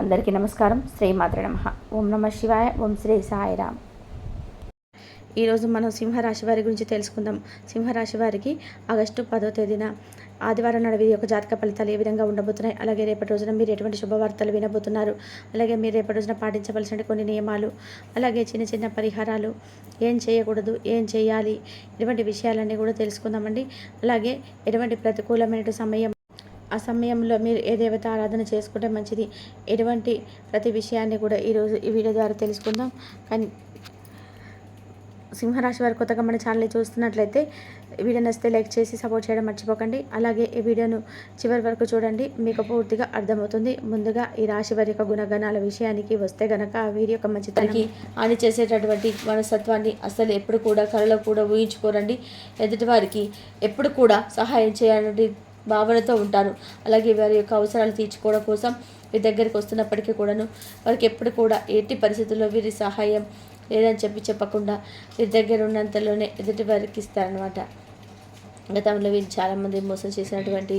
అందరికీ నమస్కారం. శ్రీమాత్ర నమ. ఓం నమ శివాయ ఓం శ్రీ సాయిరామ్ ఈరోజు మనం సింహరాశి వారి గురించి తెలుసుకుందాం. సింహరాశి వారికి ఆగస్టు పదో తేదీన ఆదివారం నాడు వీరి యొక్క జాతక ఫలితాలు ఏ విధంగా ఉండబోతున్నాయి? అలాగే రేపటి రోజున మీరు ఎటువంటి శుభవార్తలు వినబోతున్నారు? అలాగే మీరు రేపటి రోజున పాటించవలసిన కొన్ని నియమాలు? అలాగే చిన్న చిన్న పరిహారాలు? ఏం చేయకూడదు? ఏం చేయాలి? ఇటువంటి విషయాలన్నీ కూడా తెలుసుకుందామండి. అలాగే ఎటువంటి ప్రతికూలమైన సమయం ఆ సమయంలో మీరు ఏ దేవత ఆరాధన చేసుకుంటే మంచిది? ఎటువంటి ప్రతి విషయాన్ని కూడా ఈరోజు ఈ వీడియో ద్వారా తెలుసుకుందాం. కానీ సింహరాశి వారు కొత్తగా మన ఛానల్ చూస్తున్నట్లయితే వీడియో నచ్చితే లైక్ చేసి సపోర్ట్ చేయడం మర్చిపోకండి. అలాగే ఈ వీడియోను చివరి వరకు చూడండి. మీకు పూర్తిగా అర్థమవుతుంది. ముందుగా ఈ రాశి వారి యొక్క గుణగణాల విషయానికి వస్తే గనక వీరి యొక్క మంచితనానికి హాని చేసేటటువంటి మనస్తత్వాన్ని అసలు ఎప్పుడు కూడా కళలో కూడా ఊహించుకోరండి. ఎదుటి వారికి ఎప్పుడు కూడా సహాయం చేయాలని భావనతో ఉంటారు. అలాగే వారి యొక్క అవసరాలు తీర్చుకోవడం కోసం వీరి దగ్గరికి వస్తున్నప్పటికీ కూడాను వారికి ఎప్పుడు కూడా ఎట్టి పరిస్థితుల్లో వీరి సహాయం లేదని చెప్పి చెప్పకుండా వీరి దగ్గర ఉన్నంతలోనే ఎదుటి వారికి ఇస్తారనమాట గతంలో వీరు చాలామంది మోసం చేసినటువంటి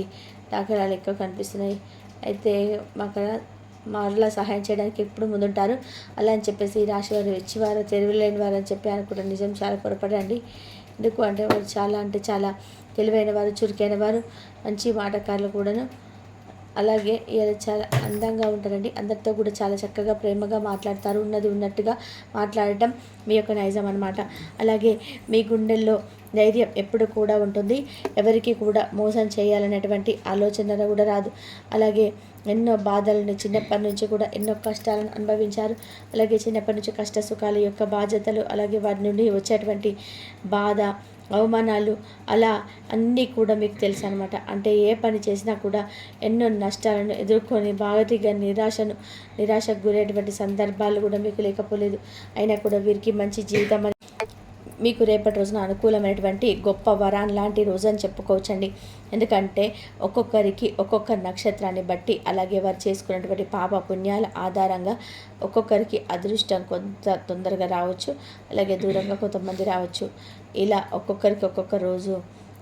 దాఖలాలు ఎక్కువ కనిపిస్తున్నాయి. అయితే మాకు మరలా సహాయం చేయడానికి ఎప్పుడు ముందుంటారు? అలా అని చెప్పేసి రాశివారు వచ్చి వారు ఇచ్చివారు తెలివిలేని వారు అని చెప్పి అనుకుంటారు నిజం చాలా పొరపడండి ఎందుకు అంటే వారు చాలా అంటే చాలా తెలివైన వారు చురుకైన వారు మంచి మాటకారులు కూడాను. అలాగే చాలా అందంగా ఉంటారండి. అందరితో కూడా చాలా చక్కగా ప్రేమగా మాట్లాడతారు. ఉన్నది ఉన్నట్టుగా మాట్లాడటం మీ యొక్క నైజం అనమాట అలాగే మీ గుండెల్లో ధైర్యం ఎప్పుడు కూడా ఉంటుంది. ఎవరికి కూడా మోసం చేయాలనేటువంటి ఆలోచన కూడా రాదు. అలాగే ఎన్నో బాధలను చిన్నప్పటి నుంచి కూడా ఎన్నో కష్టాలను అనుభవించారు. అలాగే చిన్నప్పటి నుంచి కష్ట సుఖాల యొక్క బాధ్యతలు అలాగే వాటి నుండి వచ్చేటువంటి బాధ అవమానాలు అలా అన్నీ కూడా మీకు తెలుసు అనమాట అంటే ఏ పని చేసినా కూడా ఎన్నో నష్టాలను ఎదుర్కొని బాగతిగా నిరాశను నిరాశకు గురేటువంటి సందర్భాలు కూడా మీకు లేకపోలేదు. అయినా కూడా వీరికి మంచి జీవితం మీకు రేపటి రోజున అనుకూలమైనటువంటి గొప్ప వరాన్ లాంటి రోజు అని చెప్పుకోవచ్చండి. ఎందుకంటే ఒక్కొక్కరికి ఒక్కొక్క నక్షత్రాన్ని బట్టి అలాగే వారు చేసుకున్నటువంటి పాప పుణ్యాల ఆధారంగా ఒక్కొక్కరికి అదృష్టం కొంత తొందరగా రావచ్చు అలాగే దూరంగా కొంతమంది రావచ్చు. ఇలా ఒక్కొక్కరికి ఒక్కొక్క రోజు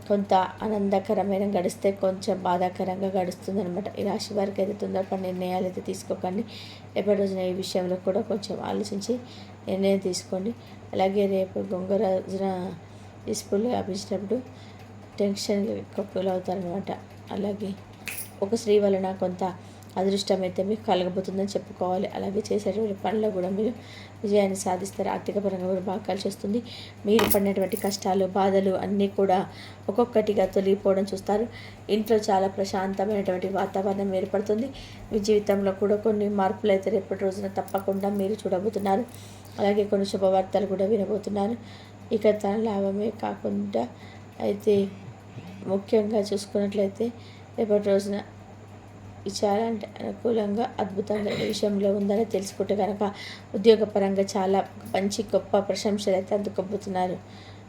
కొంత ఆనందకరమైన గడిస్తే కొంచెం బాధాకరంగా గడుస్తుంది అనమాట ఈ రాశి వారికి అయితే తొందరపడి నిర్ణయాలు అయితే తీసుకోకండి. రేపటి రోజున ఈ విషయంలో కూడా కొంచెం ఆలోచించి నిర్ణయం తీసుకోండి. అలాగే రేపు గొంగ రోజున డిస్పుల్ వ్యాపించినప్పుడు టెన్షన్ అవుతారనమాట అలాగే ఒక స్త్రీ వలన కొంత అదృష్టం అయితే మీకు కలగబోతుందని చెప్పుకోవాలి. అలాగే చేసేటువంటి పనుల్లో కూడా మీరు విజయాన్ని సాధిస్తారు. ఆర్థికపరంగా కూడా బాగా కలిసి వస్తుంది. మీరు పడినటువంటి కష్టాలు బాధలు అన్నీ కూడా ఒక్కొక్కటిగా తొలగిపోవడం చూస్తారు. ఇంట్లో చాలా ప్రశాంతమైనటువంటి వాతావరణం ఏర్పడుతుంది. మీ జీవితంలో కూడా కొన్ని మార్పులు అయితే రేపటి రోజున తప్పకుండా మీరు చూడబోతున్నారు. అలాగే కొన్ని శుభవార్తలు కూడా వినబోతున్నారు ఇక తన లాభమే కాకుండా అయితే ముఖ్యంగా చూసుకున్నట్లయితే రేపటి రోజున చాలా అంటే అనుకూలంగా అద్భుతంగా ఈ విషయంలో ఉందని తెలుసుకుంటే కనుక ఉద్యోగపరంగా చాలా మంచి గొప్ప ప్రశంసలు అయితే అందుకోబోతున్నారు.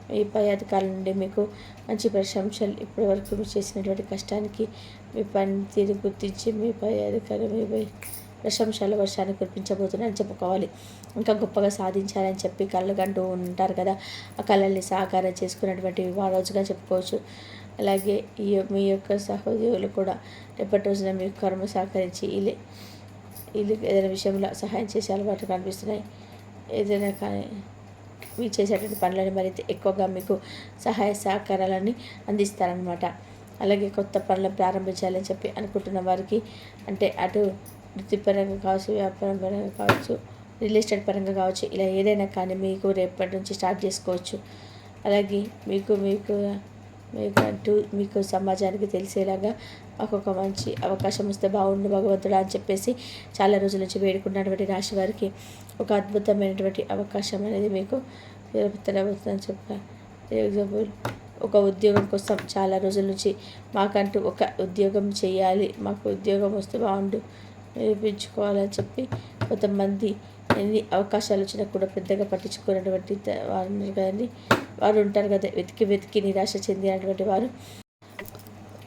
మీ పై అధికారుల నుండి మీకు మంచి ప్రశంసలు ఇప్పటి వరకు మీరు చేసినటువంటి కష్టానికి మీ పని తీరు గుర్తించి మీ పై అధికారులు మీపై ప్రశంసల వర్షాన్ని కురిపించబోతున్నారని చెప్పుకోవాలి. ఇంకా గొప్పగా సాధించాలని చెప్పి కళ్ళు కంటూ ఉంటారు కదా. ఆ కళల్ని సాకారం చేసుకున్నటువంటి రోజుగా చెప్పుకోవచ్చు. అలాగే ఈ మీ యొక్క సహోద్యోగులు కూడా రేపటి రోజున మీ కర్మ సహకరించి ఇల్లు ఇల్లు ఏదైనా విషయంలో సహాయం చేసే అలవాటు కనిపిస్తున్నాయి. ఏదైనా కానీ మీరు చేసేటువంటి పనులని మరింత ఎక్కువగా మీకు సహాయ సహకారాలని అందిస్తారనమాట అలాగే కొత్త పనులు ప్రారంభించాలని చెప్పి అనుకుంటున్న వారికి అంటే అటు వృత్తిపరంగా కావచ్చు వ్యాపారం పరంగా కావచ్చు రియల్ ఎస్టేట్ పరంగా కావచ్చు ఇలా ఏదైనా కానీ మీకు రేపటి నుంచి స్టార్ట్ చేసుకోవచ్చు. అలాగే మీకు మీకు మీకు అంటూ మీకు సమాజానికి తెలిసేలాగా మాకు ఒక మంచి అవకాశం వస్తే బాగుండు భగవంతుడు అని చెప్పేసి చాలా రోజుల నుంచి వేడుకున్నటువంటి రాశి వారికి ఒక అద్భుతమైనటువంటి అవకాశం అనేది మీకు తెలవుతుందని చెప్పారు ఎగ్జాంపుల్ ఒక ఉద్యోగం కోసం చాలా రోజుల నుంచి మాకంటూ ఒక ఉద్యోగం చేయాలి మాకు ఉద్యోగం వస్తే బాగుండు నిరూపించుకోవాలని చెప్పి కొంతమంది ఎన్ని అవకాశాలు వచ్చినా కూడా పెద్దగా పట్టించుకున్నటువంటి వారు కానీ వారు ఉంటారు కదా వెతికి వెతికి నిరాశ చెందినటువంటి వారు.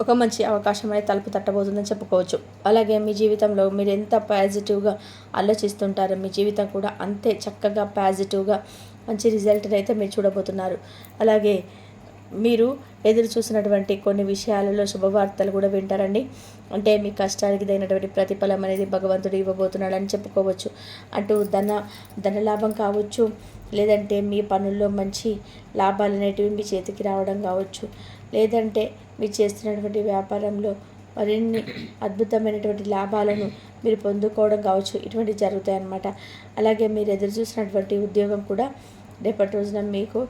ఒక మంచి అవకాశం అనేది తలుపు తట్టబోతుందని చెప్పుకోవచ్చు. అలాగే మీ జీవితంలో మీరు ఎంత పాజిటివ్గా ఆలోచిస్తుంటారో మీ జీవితం కూడా అంతే చక్కగా పాజిటివ్గా మంచి రిజల్ట్ అయితే మీరు చూడబోతున్నారు. అలాగే మీరు ఎదురు చూసినటువంటి కొన్ని విషయాలలో శుభవార్తలు కూడా వింటారండి. అంటే మీ కష్టానికి తగినటువంటి ప్రతిఫలం అనేది భగవంతుడు ఇవ్వబోతున్నాడని చెప్పుకోవచ్చు. అటు ధన ధనలాభం కావచ్చు లేదంటే మీ పనుల్లో మంచి లాభాలు అనేటివి మీ చేతికి రావడం కావచ్చు. లేదంటే మీరు చేస్తున్నటువంటి వ్యాపారంలో మరిన్ని అద్భుతమైనటువంటి లాభాలను మీరు పొందుకోవడం కావచ్చు. ఇటువంటివి జరుగుతాయి అన్నమాట అలాగే మీరు ఎదురు చూసినటువంటి ఉద్యోగం కూడా రేపటి రోజున మీకు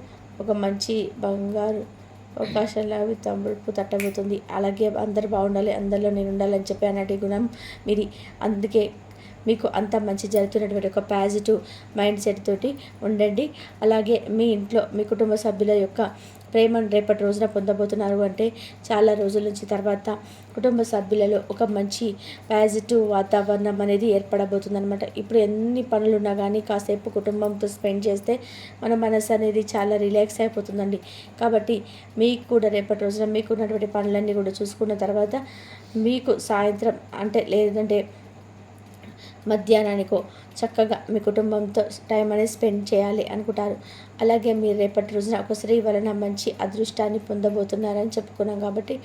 ఒక మంచి బంగారు అవకాశాలు అవి తలుపు తట్టబోతుంది. అలాగే అందరు బాగుండాలి అందరిలో నేను ఉండాలని చెప్పి అన్నటి గుణం మీది. అందుకే మీకు అంత మంచి జరుగుతున్నటువంటి ఒక పాజిటివ్ మైండ్ సెట్ తోటి ఉండండి. అలాగే మీ ఇంట్లో మీ కుటుంబ సభ్యుల యొక్క ప్రేమను రేపటి రోజున పొందబోతున్నారు అంటే చాలా రోజుల నుంచి తర్వాత కుటుంబ సభ్యులలో ఒక మంచి పాజిటివ్ వాతావరణం అనేది ఏర్పడబోతుంది అనమాట ఇప్పుడు ఎన్ని పనులు ఉన్నా కానీ కాసేపు కుటుంబంతో స్పెండ్ చేస్తే మన మనసు అనేది చాలా రిలాక్స్ అయిపోతుందండి. కాబట్టి మీకు కూడా రేపటి రోజున మీకు ఉన్నటువంటి పనులన్నీ కూడా చూసుకున్న తర్వాత మీకు సాయంత్రం అంటే లేదంటే మధ్యాహ్నానికో చక్కగా మీ కుటుంబంతో టైం అనేది స్పెండ్ చేయాలి అనుకుంటారు. అలాగే మీరు రేపటి రోజున ఒక స్త్రీ వలన మంచి అదృష్టాన్ని పొందబోతున్నారని చెప్పుకున్నాం కాబట్టి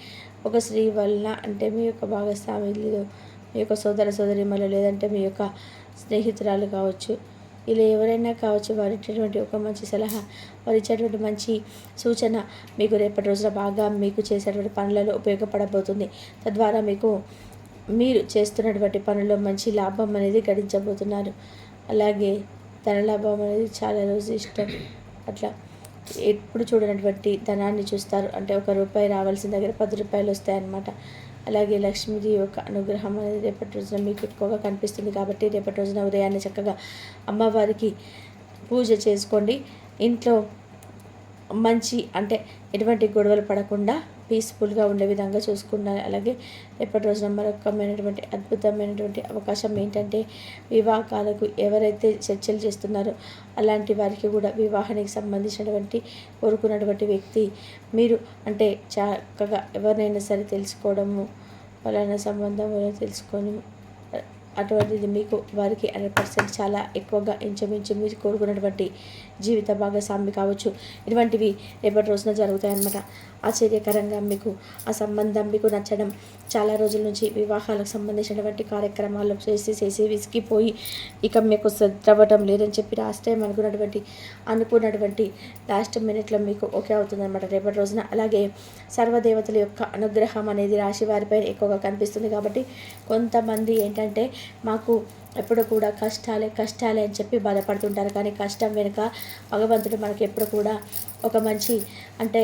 ఒక స్త్రీ వలన అంటే మీ యొక్క భాగస్వామిలు మీ యొక్క సోదర సోదరిమలు లేదంటే మీ యొక్క స్నేహితురాలు కావచ్చు ఇలా ఎవరైనా కావచ్చు వారు ఇచ్చేటువంటి ఒక మంచి సలహా వారు ఇచ్చేటువంటి మంచి సూచన మీకు రేపటి రోజున బాగా మీకు చేసేటువంటి పనులలో ఉపయోగపడబోతుంది. తద్వారా మీకు మీరు చేస్తున్నటువంటి పనుల్లో మంచి లాభం అనేది గడించబోతున్నారు. అలాగే ధన లాభం అనేది చాలా రోజు ఇష్టం. అట్లా ఎప్పుడు చూడనటువంటి ధనాన్ని చూస్తారు. అంటే ఒక రూపాయి రావాల్సిన దగ్గర పది రూపాయలు వస్తాయన్నమాట. అలాగే లక్ష్మీదేవి యొక్క అనుగ్రహం అనేది రేపటి రోజున మీకు ఎక్కువగా కనిపిస్తుంది కాబట్టి రేపటి రోజున ఉదయాన్నే చక్కగా అమ్మవారికి పూజ చేసుకోండి. ఇంట్లో మంచి అంటే ఎటువంటి గొడవలు పడకుండా పీస్ఫుల్గా ఉండే విధంగా చూసుకున్నాను అలాగే రేపటి రోజున మరొకమైనటువంటి అద్భుతమైనటువంటి అవకాశం ఏంటంటే వివాహాలకు ఎవరైతే చర్చలు చేస్తున్నారో అలాంటి వారికి కూడా వివాహానికి సంబంధించినటువంటి కోరుకున్నటువంటి వ్యక్తి మీరు అంటే చక్కగా ఎవరినైనా సరే తెలుసుకోవడము పలానా సంబంధం తెలుసుకొని అటువంటిది మీకు వారికి హండ్రెడ్ పర్సెంట్ చాలా ఎక్కువగా ఇంచుమించు మీరు కోరుకున్నటువంటి జీవిత భాగస్వామి కావచ్చు. ఇటువంటివి రేపటి రోజున జరుగుతాయన్నమాట. ఆశ్చర్యకరంగా మీకు ఆ సంబంధం మీకు నచ్చడం. చాలా రోజుల నుంచి వివాహాలకు సంబంధించినటువంటి కార్యక్రమాలు చేసి చేసి విసిగిపోయి ఇక మీకు అవ్వటం లేదని చెప్పి లాస్ట్ టైం అనుకున్నటువంటి అనుకున్నటువంటి లాస్ట్ మినిట్లో మీకు ఓకే అవుతుందన్నమాట. రేపటి రోజున అలాగే సర్వదేవతల యొక్క అనుగ్రహం అనేది రాశి వారిపై ఎక్కువగా కనిపిస్తుంది కాబట్టి కొంతమంది ఏంటంటే మాకు ఎప్పుడు కూడా కష్టాలే కష్టాలే అని చెప్పి బాధపడుతుంటారు. కానీ కష్టం వెనుక భగవంతుడు మనకి ఎప్పుడు కూడా ఒక మంచి అంటే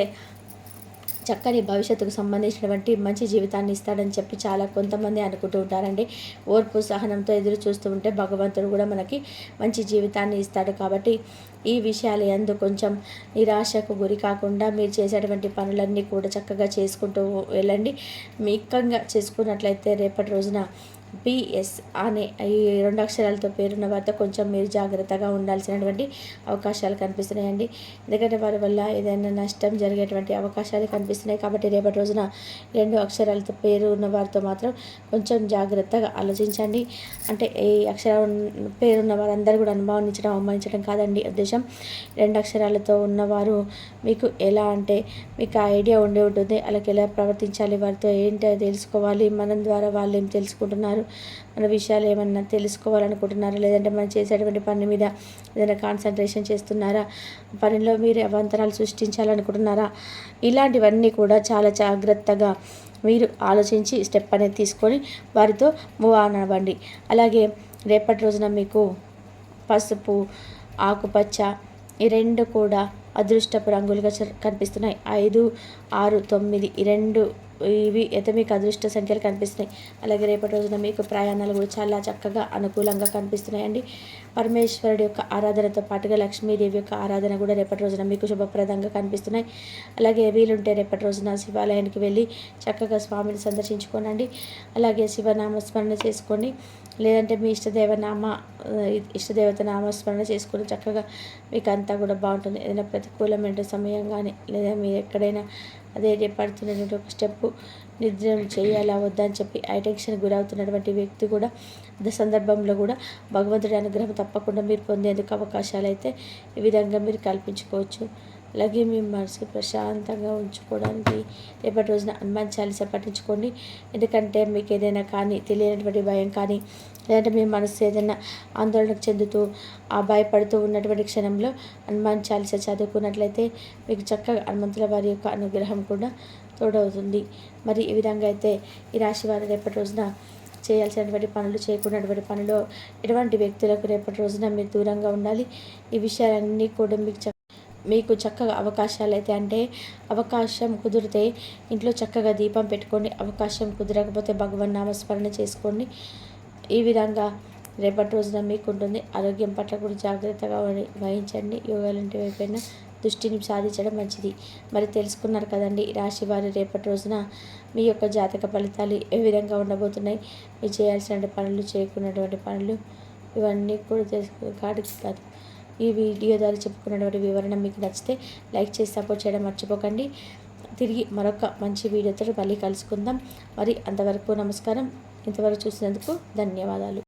చక్కని భవిష్యత్తుకు సంబంధించినటువంటి మంచి జీవితాన్ని ఇస్తాడని చెప్పి చాలా కొంతమంది అనుకుంటూ ఉంటారండి. ఓర్పు సహనంతో ఎదురు చూస్తూ ఉంటే భగవంతుడు కూడా మనకి మంచి జీవితాన్ని ఇస్తాడు కాబట్టి ఈ విషయాలు ఎందు కొంచెం నిరాశకు గురి కాకుండా మీరు చేసేటువంటి పనులన్నీ కూడా చక్కగా చేసుకుంటూ వెళ్ళండి. మీకంగా చేసుకున్నట్లయితే రేపటి రోజున బిఎస్ అనే ఈ రెండు అక్షరాలతో పేరున్న వారితో కొంచెం మీరు జాగ్రత్తగా ఉండాల్సినటువంటి అవకాశాలు కనిపిస్తున్నాయండి. ఎందుకంటే వారి వల్ల ఏదైనా నష్టం జరిగేటువంటి అవకాశాలు కనిపిస్తున్నాయి కాబట్టి రేపటి రోజున రెండు అక్షరాలతో పేరు ఉన్న వారితో మాత్రం కొంచెం జాగ్రత్తగా ఆలోచించండి. అంటే ఈ అక్షరం పేరున్న వారందరూ కూడా అనుభవించడం అవమానించడం కాదండి. ఉద్దేశం రెండు అక్షరాలతో ఉన్నవారు మీకు ఎలా అంటే మీకు ఐడియా ఉండే ఉంటుంది. అలాగే ఎలా ప్రవర్తించాలి? వారితో ఏంటో తెలుసుకోవాలి? మనం ద్వారా వాళ్ళు ఏం తెలుసుకుంటున్నారు? మన విషయాలు ఏమన్నా తెలుసుకోవాలనుకుంటున్నారా? లేదంటే మనం చేసేటువంటి పని మీద ఏదైనా కాన్సన్ట్రేషన్ చేస్తున్నారా? పనిలో మీరు అవంతరాలు సృష్టించాలనుకుంటున్నారా? ఇలాంటివన్నీ కూడా చాలా జాగ్రత్తగా మీరు ఆలోచించి స్టెప్ అనేది తీసుకొని వారితో మూవ్ ఆన్ అవ్వండి. అలాగే రేపటి రోజున మీకు పసుపు ఆకుపచ్చ ఈ రెండు కూడా అదృష్టపు రంగులుగా కనిపిస్తున్నాయి. ఐదు ఆరు తొమ్మిది ఈ రెండు ఇవి అయితే మీకు అదృష్ట సంఖ్యలు కనిపిస్తున్నాయి. అలాగే రేపటి రోజున మీకు ప్రయాణాలు కూడా చాలా చక్కగా అనుకూలంగా కనిపిస్తున్నాయండి. పరమేశ్వరుడి యొక్క ఆరాధనతో పాటుగా లక్ష్మీదేవి యొక్క ఆరాధన కూడా రేపటి రోజున మీకు శుభప్రదంగా కనిపిస్తున్నాయి. అలాగే వీలుంటే రేపటి రోజున శివాలయానికి వెళ్ళి చక్కగా స్వామిని సందర్శించుకోనండి. అలాగే శివనామస్మరణ చేసుకోండి. లేదంటే మీ ఇష్టదేవ నామ ఇష్టదేవత నామస్మరణ చేసుకుని చక్కగా మీకు అంతా కూడా బాగుంటుంది. ఏదైనా ప్రతికూలమైన సమయం కానీ లేదా మీరు ఎక్కడైనా అదే పడుతున్నటువంటి ఒక స్టెప్ నిద్ర చేయాలా వద్దా అని చెప్పి ఐటెన్షన్ గురవుతున్నటువంటి వ్యక్తి కూడా సందర్భంలో కూడా భగవంతుడి అనుగ్రహం తప్పకుండా మీరు పొందేందుకు అవకాశాలు అయితే ఈ విధంగా మీరు కల్పించుకోవచ్చు. అలాగే మీ మనసు ప్రశాంతంగా ఉంచుకోవడానికి రేపటి రోజున హనుమాన్ చాలీస పట్టించుకోండి ఎందుకంటే మీకు ఏదైనా కానీ తెలియనటువంటి భయం కానీ లేదంటే మీ మనసు ఏదైనా ఆందోళనకు చెందుతూ ఆ భయపడుతూ ఉన్నటువంటి క్షణంలో హనుమాన్ చాలీస చదువుకున్నట్లయితే మీకు చక్కగా హనుమంతుల వారి యొక్క అనుగ్రహం కూడా తోడవుతుంది. మరి ఈ విధంగా అయితే ఈ రాశి వారు రేపటి రోజున చేయాల్సినటువంటి పనులు చేయకున్నటువంటి పనులు ఎటువంటి వ్యక్తులకు రేపటి రోజున మీరు దూరంగా ఉండాలి? ఈ విషయాలన్నీ కూడా మీకు మీకు చక్కగా అవకాశాలు అయితే అంటే అవకాశం కుదిరితే ఇంట్లో చక్కగా దీపం పెట్టుకోండి అవకాశం కుదరకపోతే భగవన్ నామస్మరణ చేసుకోండి. ఈ విధంగా రేపటి రోజున మీకు ఉంటుంది ఆరోగ్యం పట్ల కూడా జాగ్రత్తగా వహించండి. యోగాలంటే వైపైన దృష్టిని సాధించడం మంచిది. మరి తెలుసుకున్నారు కదండి రాశి వారి రేపటి రోజున మీ యొక్క జాతక ఫలితాలు ఏ విధంగా ఉండబోతున్నాయి? మీరు చేయాల్సిన పనులు చేయకున్నటువంటి పనులు ఇవన్నీ కూడా తెలుసు కాడికి కాదు. ఈ వీడియో ద్వారా చెప్పుకున్నటువంటి వివరణ మీకు నచ్చితే లైక్ చేసి సపోర్ట్ చేయడం మర్చిపోకండి. తిరిగి మరొక మంచి వీడియోతో మళ్ళీ కలుసుకుందాం. మరి అంతవరకు నమస్కారం. ఇంతవరకు చూసినందుకు ధన్యవాదాలు.